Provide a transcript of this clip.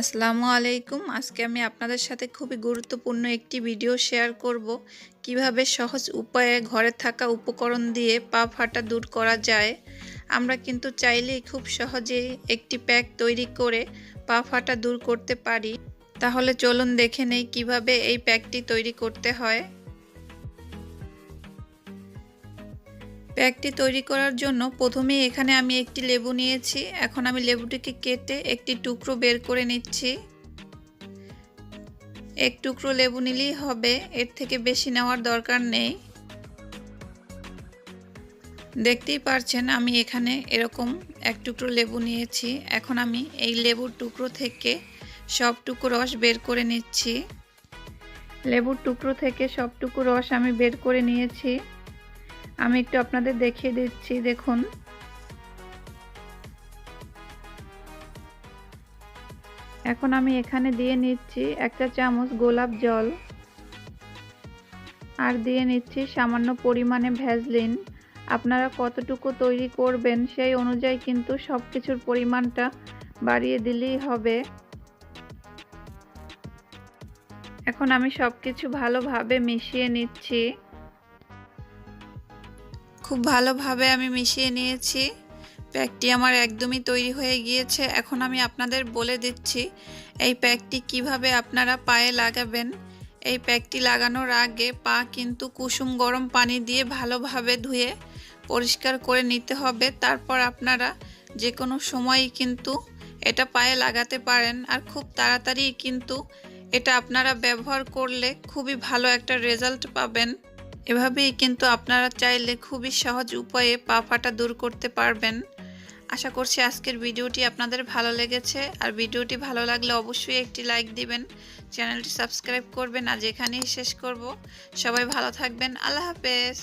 আসসালামু আলাইকুম। আজকে আমি আপনাদের সাথে খুবই গুরুত্বপূর্ণ একটি ভিডিও শেয়ার করব। কীভাবে সহজ উপায়ে ঘরে থাকা উপকরণ দিয়ে পা ফাটা দূর করা যায়। আমরা কিন্তু চাইলেই খুব সহজেই একটি প্যাক তৈরি করে পা ফাটা দূর করতে পারি। তাহলে চলুন দেখে নেই কীভাবে এই প্যাকটি তৈরি করতে হয়। প্যাকটি তৈরি করার জন্য প্রথমেই এখানে আমি একটি লেবু নিয়েছি। এখন আমি লেবুটিকে কেটে একটি টুকরো বের করে নিচ্ছি। এক টুকরো লেবু নিলেই হবে, এর থেকে বেশি নেওয়ার দরকার নেই। দেখতেই পারছেন আমি এখানে এরকম এক টুকরো লেবু নিয়েছি। এখন আমি এই লেবুর টুকরো থেকে সব টুকরো রস বের করে নিচ্ছি। লেবুর টুকরো থেকে সবটুকু রস আমি বের করে নিয়েছি। আমি একটু আপনাদের দেখিয়ে দিচ্ছি, দেখুন। এখন আমি এখানে দিয়ে নিচ্ছি একটা চামচ গোলাপ জল আর দিয়ে নিচ্ছি সামান্য পরিমাণে ভ্যাজলিন আপনারা কতটুকু তৈরি করবেন সেই অনুযায়ী কিন্তু সব কিছুর পরিমাণটা বাড়িয়ে দিলেই হবে। এখন আমি সব কিছু ভালোভাবে মিশিয়ে নিচ্ছি। খুব ভালোভাবে আমি মিশিয়ে নিয়েছি। প্যাকটি আমার একদমই তৈরি হয়ে গিয়েছে। এখন আমি আপনাদের বলে দিচ্ছি, এই প্যাকটি কীভাবে আপনারা পায়ে লাগাবেন। এই প্যাকটি লাগানোর আগে পা কিন্তু কুসুম গরম পানি দিয়ে ভালোভাবে ধুয়ে পরিষ্কার করে নিতে হবে। তারপর আপনারা যে কোনো সময়ই কিন্তু এটা পায়ে লাগাতে পারেন আর খুব তাড়াতাড়ি কিন্তু এটা আপনারা ব্যবহার করলে খুবই ভালো একটা রেজাল্ট পাবেন। এভাবেই কিন্তু আপনারা চাইলে খুবই সহজ উপায়ে পা ফাটা দূর করতে পারবেন। আশা করছি আজকের ভিডিওটি আপনাদের ভালো লেগেছে। আর ভিডিওটি ভালো লাগলে অবশ্যই একটি লাইক দিবেন, চ্যানেলটি সাবস্ক্রাইব করবেন। আজ এখানেই শেষ করব। সবাই ভালো থাকবেন। আল্লাহ হাফেজ।